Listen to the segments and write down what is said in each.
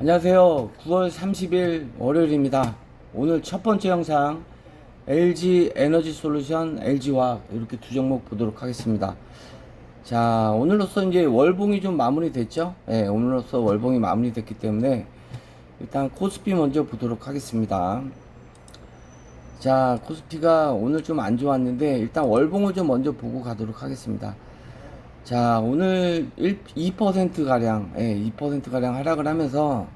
안녕하세요. 9월 30일 월요일입니다. 오늘 첫 번째 영상 LG 에너지 솔루션, LG화학 이렇게 두 종목 보도록 하겠습니다. 자, 오늘로써 이제 월봉이 좀 마무리 됐죠? 예, 오늘로써 월봉이 마무리 됐기 때문에 일단 코스피 먼저 보도록 하겠습니다. 자, 코스피가 오늘 좀 안 좋았는데 일단 월봉을 좀 먼저 보고 가도록 하겠습니다. 자, 오늘 1, 2% 가량, 예, 2% 가량 하락을 하면서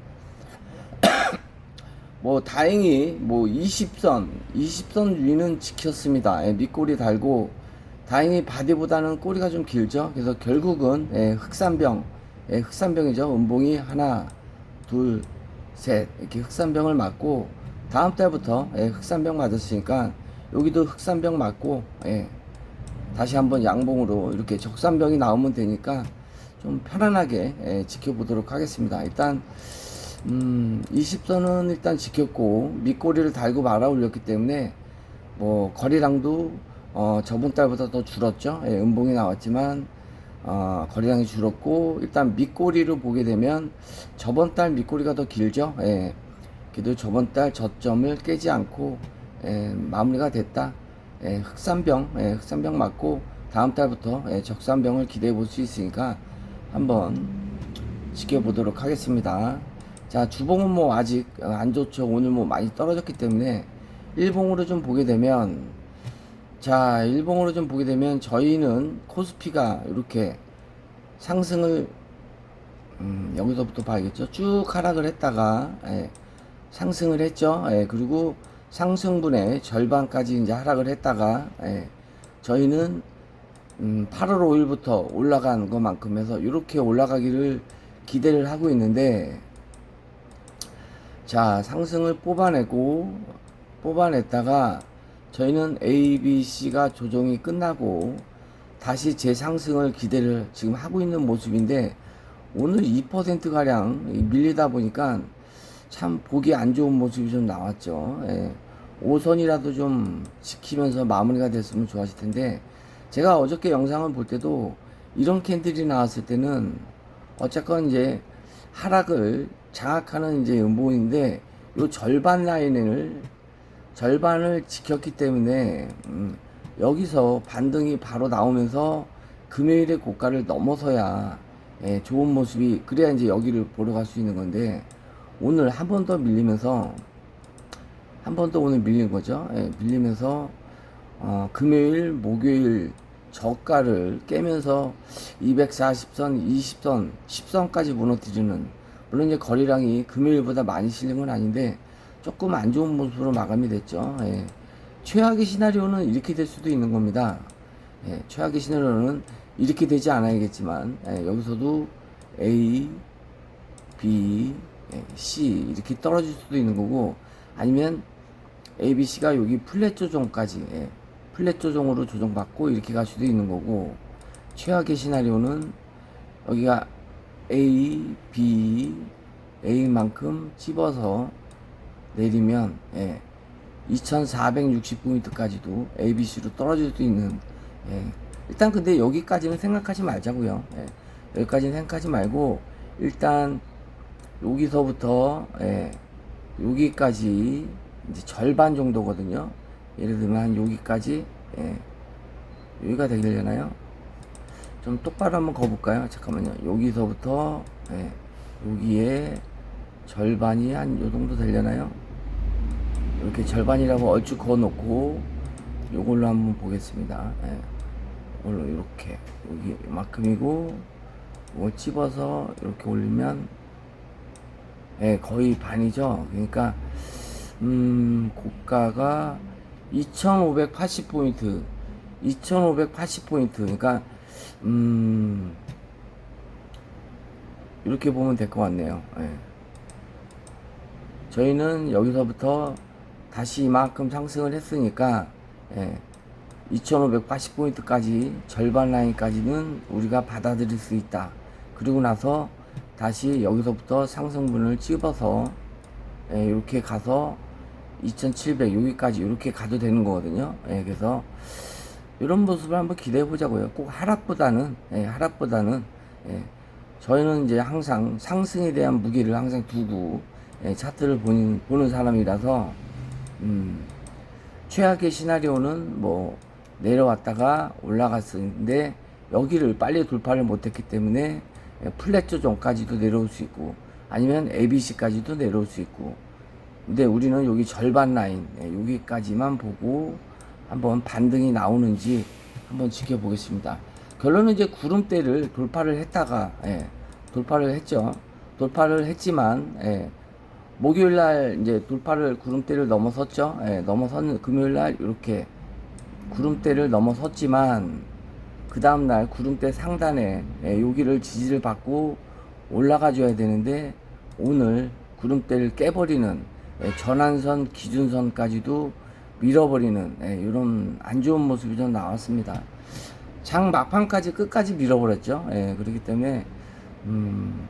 뭐 다행히 뭐 20선, 20선 위는 지켰습니다. 예, 밑꼬리 달고 다행히 바디보다는 꼬리가 좀 길죠. 그래서 결국은 예, 흑산병, 예, 흑산병이죠. 음봉이 하나, 둘, 셋 이렇게 흑산병을 맞고 다음 달부터 예, 흑산병 맞았으니까 여기도 흑산병 맞고 예, 다시 한번 양봉으로 이렇게 적산병이 나오면 되니까 좀 편안하게 예, 지켜보도록 하겠습니다. 일단 음, 20선은 일단 지켰고 밑꼬리를 달고 말아 올렸기 때문에 뭐 거리량도 어, 저번 달보다 더 줄었죠. 예, 음봉이 나왔지만 어, 거리량이 줄었고 일단 밑꼬리를 보게 되면 저번 달 밑꼬리가 더 길죠. 예, 그래도 저번 달 저점을 깨지 않고 예, 마무리가 됐다. 예, 흑산병, 예, 흑산병 맞고 다음 달부터 예, 적산병을 기대해 볼 수 있으니까 한번 지켜보도록 하겠습니다. 자, 주봉은 뭐 아직 어, 안 좋죠. 오늘 뭐 많이 떨어졌기 때문에 일봉으로 좀 보게 되면 자, 일봉으로 좀 보게 되면 저희는 코스피가 이렇게 상승을 음, 여기서부터 봐야겠죠. 쭉 하락을 했다가 예, 상승을 했죠. 예, 그리고 상승분의 절반까지 이제 하락을 했다가 예, 저희는 음, 8월 5일부터 올라간 것만큼 해서 이렇게 올라가기를 기대를 하고 있는데 자 상승을 뽑아내고 뽑아냈다가 저희는 A, B, C가 조정이 끝나고 다시 재상승을 기대를 지금 하고 있는 모습인데 오늘 2% 가량 밀리다 보니까 참 보기 안 좋은 모습이 좀 나왔죠. 예. 5선이라도 좀 지키면서 마무리가 됐으면 좋았을 텐데 제가 어저께 영상을 볼 때도 이런 캔들이 나왔을 때는 어쨌건 이제 하락을 장악하는 이제 음봉인데 요 절반 라인을 절반을 지켰기 때문에 음, 여기서 반등이 바로 나오면서 금요일의 고가를 넘어서야 예, 좋은 모습이 그래야 이제 여기를 보러 갈 수 있는 건데 오늘 한 번 더 밀리면서 한 번 더 오늘 밀린 거죠. 예, 밀리면서 어, 금요일, 목요일 저가를 깨면서 240선, 20선, 10선까지 무너뜨리는 물론 이제 거리량이 금요일보다 많이 실린 건 아닌데 조금 안 좋은 모습으로 마감이 됐죠. 예. 최악의 시나리오는 이렇게 될 수도 있는 겁니다. 예, 최악의 시나리오는 이렇게 되지 않아야겠지만 예, 여기서도 A, B, 예, C 이렇게 떨어질 수도 있는 거고 아니면 A, B, C가 여기 플랫 조정까지 예, 플랫 조정으로 조정받고 이렇게 갈 수도 있는 거고 최악의 시나리오는 여기가 A, B, A만큼 찝어서 내리면 예, 2460포인트까지도 ABC로 떨어질 수 있는 예, 일단 근데 여기까지는 생각하지 말자고요. 예, 여기까지는 생각하지 말고 일단 여기서부터 예, 여기까지 이제 절반 정도거든요. 예를 들면 한 여기까지 예, 여기가 되려나요? 좀 똑바로 한번 거볼까요? 잠깐만요. 여기서부터 예, 여기에 절반이 한 요 정도 되려나요? 이렇게 절반이라고 얼추 그어 놓고 요걸로 한번 보겠습니다. 예. 이걸로 이렇게 여기 이만큼이고 이걸 찝어서 이렇게 올리면 예, 거의 반이죠. 그러니까 음, 고가가 2,580포인트, 2,580포인트. 그러니까 음, 이렇게 보면 될 것 같네요. 예. 저희는 여기서부터 다시 이만큼 상승을 했으니까 예, 2580포인트까지 절반 라인까지는 우리가 받아들일 수 있다. 그리고 나서 다시 여기서부터 상승분을 찝어서 예, 이렇게 가서 2700 여기까지 이렇게 가도 되는 거거든요. 예, 그래서 이런 모습을 한번 기대해 보자고요. 꼭 하락보다는 예, 하락보다는 예, 저희는 이제 항상 상승에 대한 무게를 항상 두고 예, 차트를 보는, 보는 사람이라서 음, 최악의 시나리오는 뭐 내려왔다가 올라갔었는데 여기를 빨리 돌파를 못했기 때문에 예, 플랫 조정까지도 내려올 수 있고 아니면 ABC까지도 내려올 수 있고 근데 우리는 여기 절반 라인 예, 여기까지만 보고 한번 반등이 나오는지 한번 지켜보겠습니다. 결론은 이제 구름대를 돌파를 했다가 예, 돌파를 했죠. 돌파를 했지만 예, 목요일 날 이제 돌파를 구름대를 넘어섰죠. 예, 넘어선 금요일 날 이렇게 구름대를 넘어섰지만 그 다음 날 구름대 상단에 예, 여기를 지지를 받고 올라가 줘야 되는데 오늘 구름대를 깨버리는 예, 전환선 기준선까지도 밀어버리는 예, 이런 안 좋은 모습이 좀 나왔습니다. 장 막판까지 끝까지 밀어버렸죠. 예, 그렇기 때문에 음,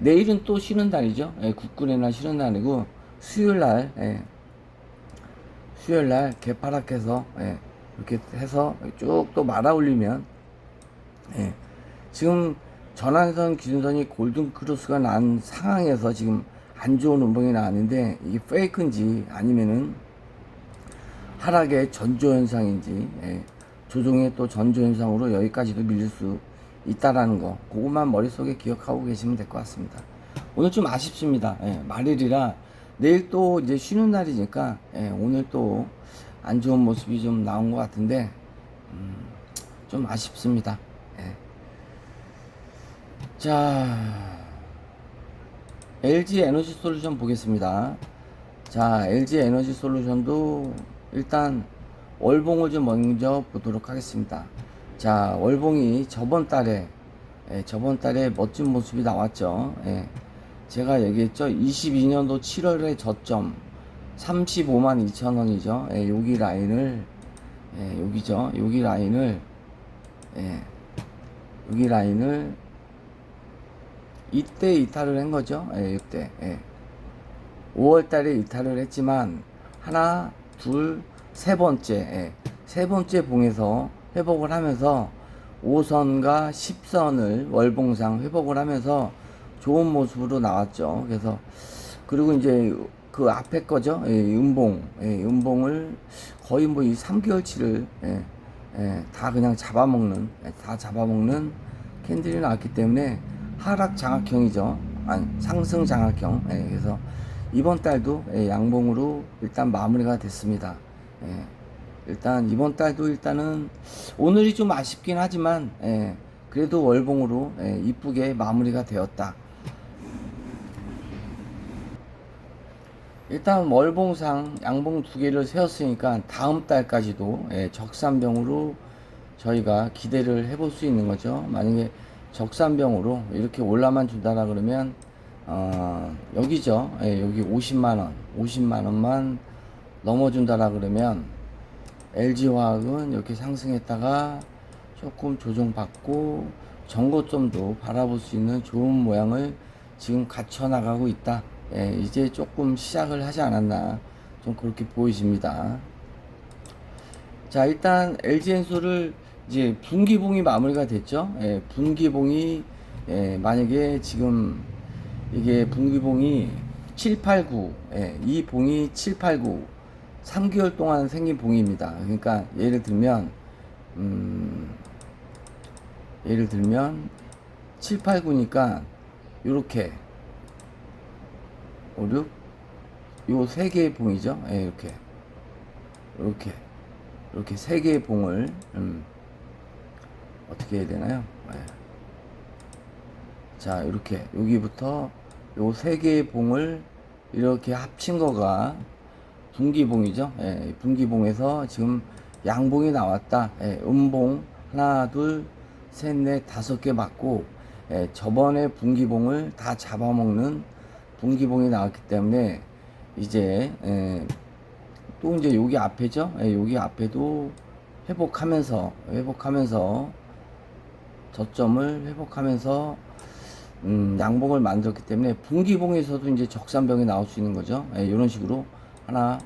내일은 또 쉬는 날이죠. 예, 국군의 날 쉬는 날이고 수요일 날 예, 수요일 날 개파락해서 예, 이렇게 해서 쭉 또 말아 올리면 예, 지금 전환선 기준선이 골든 크로스가 난 상황에서 지금 안 좋은 운봉이 나왔는데 이게 페이크인지 아니면은 하락의 전조 현상인지 예, 조종의 또 전조 현상으로 여기까지도 밀릴 수 있다라는 거 그것만 머릿속에 기억하고 계시면 될 것 같습니다. 오늘 좀 아쉽습니다. 예, 말일이라 내일 또 이제 쉬는 날이니까 예, 오늘 또 안 좋은 모습이 좀 나온 것 같은데 음, 좀 아쉽습니다. 예. 자 LG 에너지 솔루션 보겠습니다. 자 LG 에너지 솔루션도 일단 월봉을 좀 먼저 보도록 하겠습니다. 자, 월봉이 저번 달에, 예, 저번 달에 멋진 모습이 나왔죠. 예, 제가 얘기했죠. 22년도 7월에 저점 35만 2천 원이죠. 예, 여기 라인을, 예, 여기죠. 여기 라인을, 예, 여기 라인을 이때 이탈을 한 거죠. 예, 이때. 예. 5월 달에 이탈을 했지만 하나, 둘, 세 번째, 예, 세 번째 봉에서 회복을 하면서 5선과 10선을 월봉상 회복을 하면서 좋은 모습으로 나왔죠. 그래서 그리고 이제 그 앞에 거죠. 예, 음봉, 예, 음봉을 거의 뭐 이 3개월치를 예, 예, 다 그냥 잡아먹는, 예, 다 잡아먹는 캔들이 나왔기 때문에 하락 장악형이죠. 아니 상승 장악형. 예, 그래서 이번 달도 예, 양봉으로 일단 마무리가 됐습니다. 예, 일단 이번 달도 일단은 오늘이 좀 아쉽긴 하지만 예, 그래도 월봉으로 예, 이쁘게 마무리가 되었다. 일단 월봉상 양봉 두 개를 세웠으니까 다음 달까지도 예, 적산병으로 저희가 기대를 해볼 수 있는 거죠. 만약에 적산병으로 이렇게 올라만 준다라 그러면 어, 여기죠. 예, 여기 50만 원, 50만 원만 넘어준다라 그러면 LG화학은 이렇게 상승했다가 조금 조정받고 전고점도 바라볼 수 있는 좋은 모양을 지금 갖춰 나가고 있다. 예, 이제 조금 시작을 하지 않았나 좀 그렇게 보이십니다. 자, 일단 LG엔소를 이제 분기봉이 마무리가 됐죠. 예, 분기봉이 예, 만약에 지금 이게 분기봉이 789, 예, 이 봉이 789, 3개월 동안 생긴 봉입니다. 그러니까 예를 들면 음, 예를 들면 789니까 요렇게 5, 6, 요 세 개의 봉이죠. 예, 이렇게 이렇게 이렇게 세 개의 봉을 음, 어떻게 해야 되나요? 예. 자, 이렇게 여기부터 요 세 개의 봉을 이렇게 합친 거가 분기봉이죠. 예, 분기봉에서 지금 양봉이 나왔다. 예, 음봉 하나, 둘, 셋, 넷, 다섯 개 맞고 예, 저번에 분기봉을 다 잡아먹는 분기봉이 나왔기 때문에 이제 예, 또 이제 여기 앞에죠. 예, 여기 앞에도 회복하면서 회복하면서 저점을 회복하면서 음, 양봉을 만들었기 때문에 분기봉에서도 이제 적산병이 나올 수 있는 거죠. 예, 이런 식으로 하나,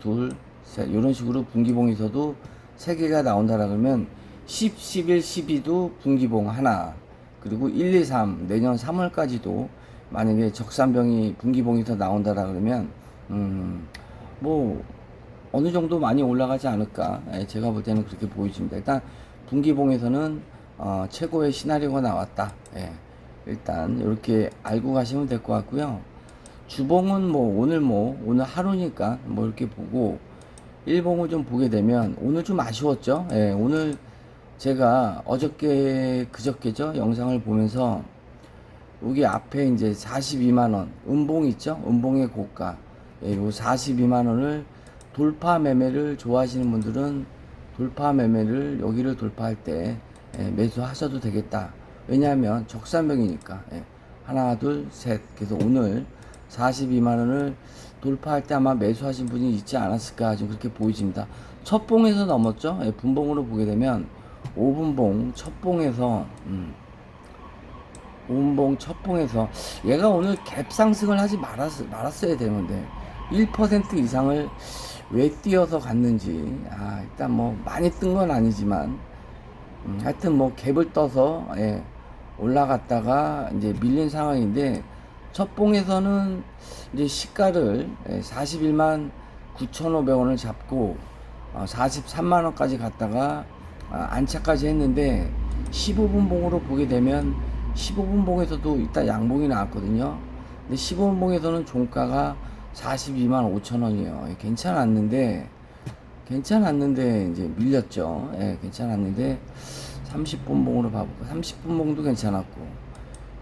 둘, 셋 이런 식으로 분기봉에서도 세 개가 나온다라 그러면 10, 11, 12도 분기봉 하나, 그리고 1, 2, 3 내년 3월까지도 만약에 적산병이 분기봉이 더 나온다라 그러면 음 뭐 어느 정도 많이 올라가지 않을까 예, 제가 볼 때는 그렇게 보여집니다. 일단 분기봉에서는 어, 최고의 시나리오가 나왔다. 예, 일단 이렇게 알고 가시면 될 것 같고요. 주봉은 뭐 오늘 뭐 오늘 하루니까 뭐 이렇게 보고 일봉을 좀 보게 되면 오늘 좀 아쉬웠죠. 예, 오늘 제가 어저께 그저께죠 영상을 보면서 여기 앞에 이제 42만 원 음봉 있죠 음봉의 고가 예, 요 42만 원을 돌파 매매를 좋아하시는 분들은 돌파 매매를 여기를 돌파할 때 예, 매수하셔도 되겠다. 왜냐하면 적산병이니까. 예, 하나 둘 셋. 그래서 오늘 42만 원을 돌파할 때 아마 매수하신 분이 있지 않았을까 지금 그렇게 보이집니다. 첫 봉에서 넘었죠? 예, 분봉으로 보게 되면 5분봉 첫 봉에서 음, 5분봉 첫 봉에서 얘가 오늘 갭 상승을 하지 말았, 말았어야 되는데 1% 이상을 왜 뛰어서 갔는지 아 일단 뭐 많이 뜬 건 아니지만 음, 하여튼 뭐 갭을 떠서 예, 올라갔다가 이제 밀린 상황인데 첫 봉에서는 이제 시가를 예, 41만 9,500원을 잡고 어, 43만 원까지 갔다가 아, 안착까지 했는데 15분 봉으로 보게 되면 15분 봉에서도 이따 양봉이 나왔거든요. 근데 15분 봉에서는 종가가 42만 5천 원이에요. 예, 괜찮았는데 괜찮았는데 이제 밀렸죠. 예, 괜찮았는데 30분 봉으로 봐볼까? 30분 봉도 괜찮았고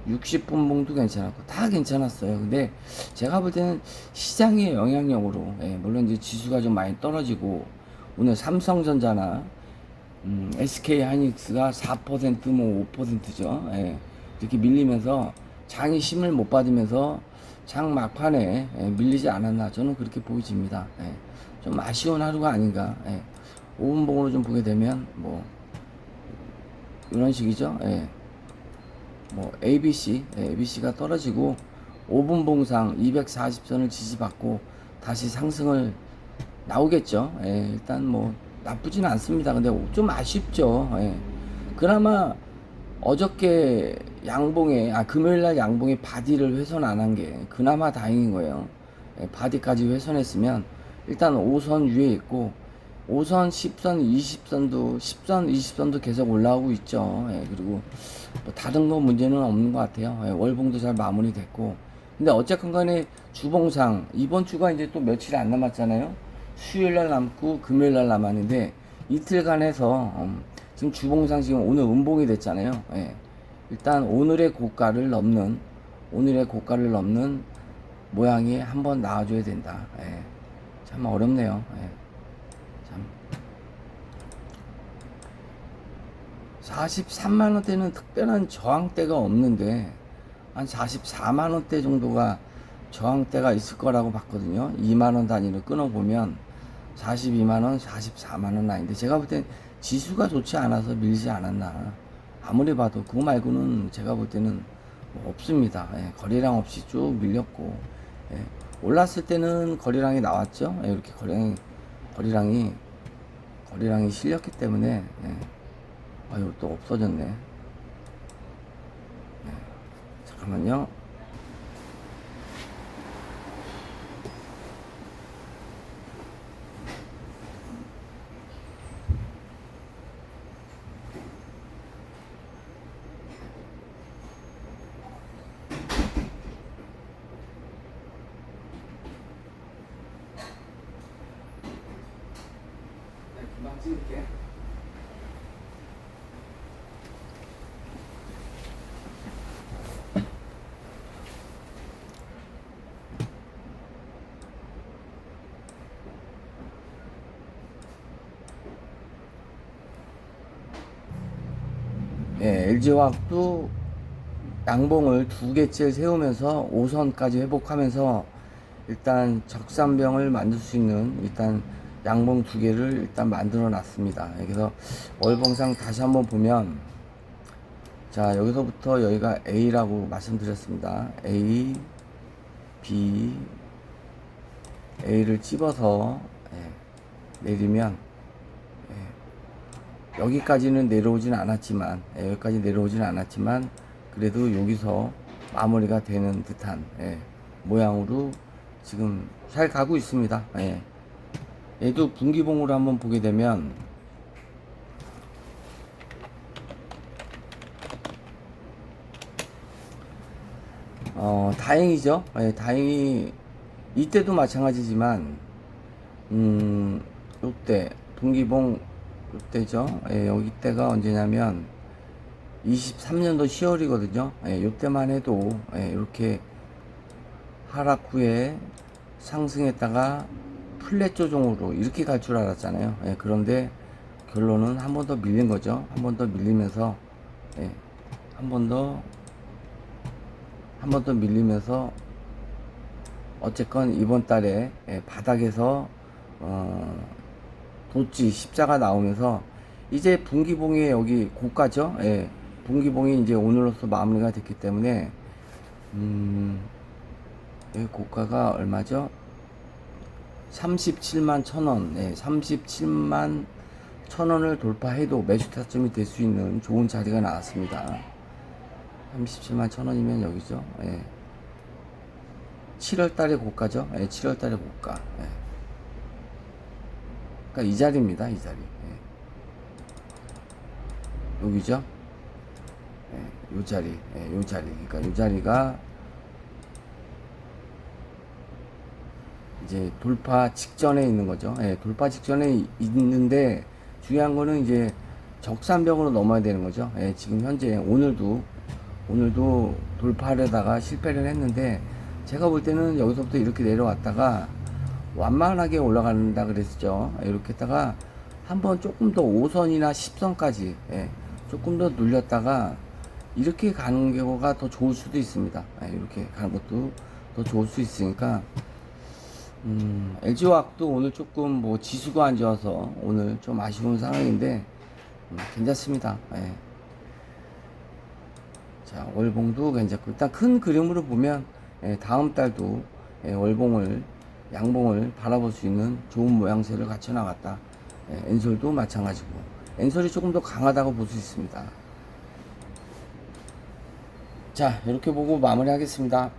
60분 봉도 괜찮았고 다 괜찮았어요. 근데 제가 볼 때는 시장의 영향력으로 예, 물론 이제 지수가 좀 많이 떨어지고 오늘 삼성전자나 음, SK 하이닉스가 4%뭐 5%죠. 예, 이렇게 밀리면서 장이 힘을 못 받으면서 장 막판에 예, 밀리지 않았나 저는 그렇게 보여집니다. 예, 좀 아쉬운 하루가 아닌가. 예, 5분봉으로 좀 보게 되면 뭐 이런 식이죠. 예. 뭐 ABC, 예, ABC가 떨어지고 5분 봉상 240선을 지지받고 다시 상승을 나오겠죠. 예, 일단 뭐 나쁘진 않습니다. 근데 좀 아쉽죠. 예. 그나마 어저께 양봉에 아 금요일 날 양봉에 바디를 훼손 안 한 게 그나마 다행인 거예요. 예, 바디까지 훼손했으면 일단 5선 위에 있고 5선, 10선, 20선도 10선, 20선도 계속 올라오고 있죠. 예, 그리고 뭐 다른 거 문제는 없는 것 같아요. 예, 월봉도 잘 마무리됐고 근데 어쨌건 간에 주봉상 이번 주가 이제 또 며칠 안 남았잖아요. 수요일 날 남고 금요일 날 남았는데 이틀간 해서 음, 지금 주봉상 지금 오늘 음봉이 됐잖아요. 예. 일단 오늘의 고가를 넘는 오늘의 고가를 넘는 모양이 한번 나와줘야 된다. 예. 참 어렵네요. 예. 참. 43만 원대는 특별한 저항대가 없는데 한 44만 원대 정도가 저항대가 있을 거라고 봤거든요. 2만 원 단위로 끊어 보면 42만 원, 44만 원 라인데 제가 볼 땐 지수가 좋지 않아서 밀지 않았나. 아무리 봐도 그거 말고는 제가 볼 때는 뭐 없습니다. 예, 거래량 없이 쭉 밀렸고 예, 올랐을 때는 거래량이 나왔죠. 예, 이렇게 거래량이 거래량이 거래량이 실렸기 때문에 예. 아유 또 없어졌네. 예, 잠깐만요. LG화학도 양봉을 두 개째 세우면서 5선까지 회복하면서 일단 적산병을 만들 수 있는 일단 양봉 두 개를 일단 만들어 놨습니다. 그래서 월봉상 다시 한번 보면 자 여기서부터 여기가 A라고 말씀드렸습니다. A, B, A를 찝어서 예, 내리면 예, 여기까지는 내려오진 않았지만 예, 여기까지 내려오진 않았지만 그래도 여기서 마무리가 되는 듯한 예, 모양으로 지금 잘 가고 있습니다. 예. 얘도 분기봉으로 한번 보게 되면 어, 다행이죠. 예, 다행히 이때도 마찬가지지만 음, 요때 분기봉 요때죠. 예, 여기 때가 언제냐면 23년도 10월이거든요. 예, 요때만 해도 예, 이렇게 하락 후에 상승했다가 플랫 조정으로 이렇게 갈 줄 알았잖아요. 예, 그런데 결론은 한 번 더 밀린 거죠. 한 번 더 밀리면서 예, 한번 더 한 번 더 밀리면서 어쨌건 이번 달에 예, 바닥에서 어, 도치 십자가 나오면서 이제 분기봉이 여기 고가죠. 예, 분기봉이 이제 오늘로서 마무리가 됐기 때문에 음, 이 고가가 얼마죠? 37만 천 원, 네, 37만 천 원을 돌파해도 매수 타점이 될 수 있는 좋은 자리가 나왔습니다. 37만 천 원이면 여기죠. 예. 7월 달에 고가죠. 예, 7월 달에 고가. 예. 그러니까 이 자리입니다. 이 자리. 예. 여기죠. 예, 요 자리. 예, 요 자리. 그러니까 요 자리가 이제 돌파 직전에 있는 거죠. 예, 돌파 직전에 있는데 중요한 거는 이제 적산벽으로 넘어야 되는 거죠. 예, 지금 현재 오늘도 오늘도 돌파하려다가 실패를 했는데 제가 볼 때는 여기서부터 이렇게 내려왔다가 완만하게 올라간다 그랬죠. 예, 이렇게 했다가 한번 조금 더 5선이나 10선까지 예, 조금 더 눌렸다가 이렇게 가는 경우가 더 좋을 수도 있습니다. 예, 이렇게 가는 것도 더 좋을 수 있으니까 음, LG화학도 오늘 조금 뭐 지수가 안 좋아서 오늘 좀 아쉬운 상황인데 음, 괜찮습니다. 예. 자 월봉도 괜찮고 일단 큰 그림으로 보면 예, 다음 달도 예, 월봉을 양봉을 바라볼 수 있는 좋은 모양새를 갖춰 나갔다. 예, 엔솔도 마찬가지고 엔솔이 조금 더 강하다고 볼 수 있습니다. 자 이렇게 보고 마무리하겠습니다.